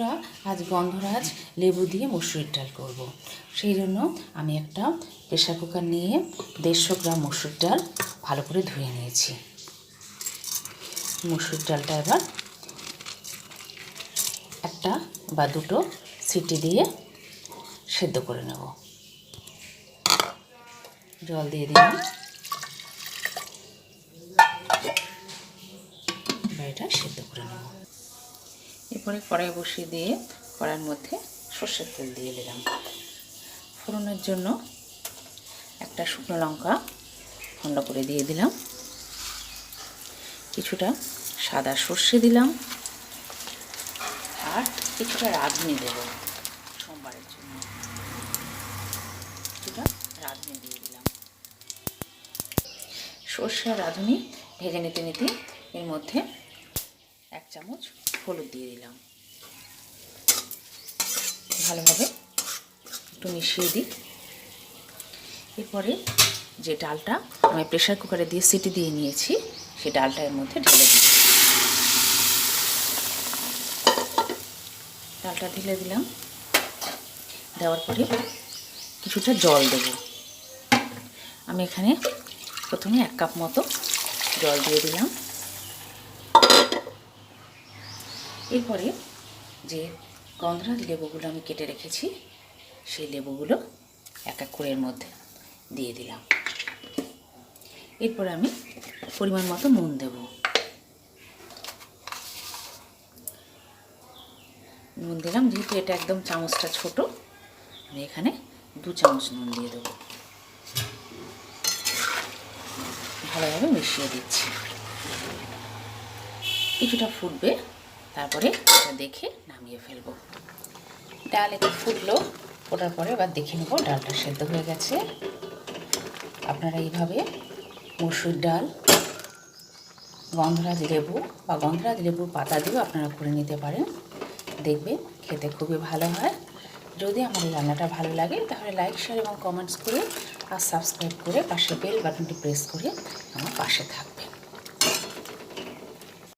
বন্ধুরা, আজ গন্ধরাজ লেবু দিয়ে মসুরির ডাল করব। সেই জন্য আমি একটা প্রেশার কুকার নিয়ে দেড়শো গ্রাম মসুর ডাল ভালো করে ধুয়ে নিয়েছি। মসুর ডালটা এবার একটা বা দুটো সিটি দিয়ে সেদ্ধ করে নেব। জল দিয়ে দিলাম। এটা সেদ্ধ করে নেব। এরপরে কড়াই বসিয়ে দিয়ে কড়াইয়ের মধ্যে সর্ষের তেল দিয়ে দিলাম। ফোড়নের জন্য একটা শুকনো লঙ্কা খণ্ড করে দিয়ে দিলাম। কিছুটা সাদা সর্ষে দিলাম আর কিছুটা রাঁধুনি দেব সোমবারের জন্য। কিছুটা রাঁধুনি দিয়ে দিলাম। সর্ষে আর রাঁধুনি ভেজে নিতে নিতে এর মধ্যে এক চামচ হলুদ দিয়ে দিলাম। ভালোভাবে একটু মিশিয়ে দিই। এরপরে যে ডালটা আমি প্রেশার কুকারে দিয়ে সিটি দিয়ে নিয়েছি সেই ডালটা এর মধ্যে ঢেলে দিই। ডালটা ঢেলে দিলাম। দেওয়ার পরে কিছুটা জল দেব। আমি এখানে প্রথমে এক কাপ মতো জল দিয়ে দিলাম। এরপরে যে গন্ধরাজ লেবুগুলো আমি কেটে রেখেছি, সেই লেবুগুলো এক এক করে এর মধ্যে দিয়ে দিলাম। এরপরে আমি পরিমাণ মতো নুন দেব। নুন দিলাম, যেহেতু এটা একদম চামচটা ছোট, আমি এখানে দু চামচ নুন দিয়ে দেবো। ভালোভাবে মিশিয়ে দিচ্ছি। কিছুটা ফুটবে। তারপরে দেখে নামিয়ে ফেলব। ডাল একটু ফুটলো, ফোটার পরে এবার দেখে নেব ডালটা সেদ্ধ হয়ে গেছে। আপনারা এইভাবে মসুর ডাল, গন্ধরাজ লেবু বা গন্ধরাজ লেবুর পাতা দিয়েও আপনারা করে নিতে পারেন। দেখবেন খেতে খুবই ভালো হয়। যদি আমার এই রান্নাটা ভালো লাগে, তাহলে লাইক শেয়ার এবং কমেন্টস করে আর সাবস্ক্রাইব করে পাশে বেল বাটনটি প্রেস করে আমার পাশে থাকবেন।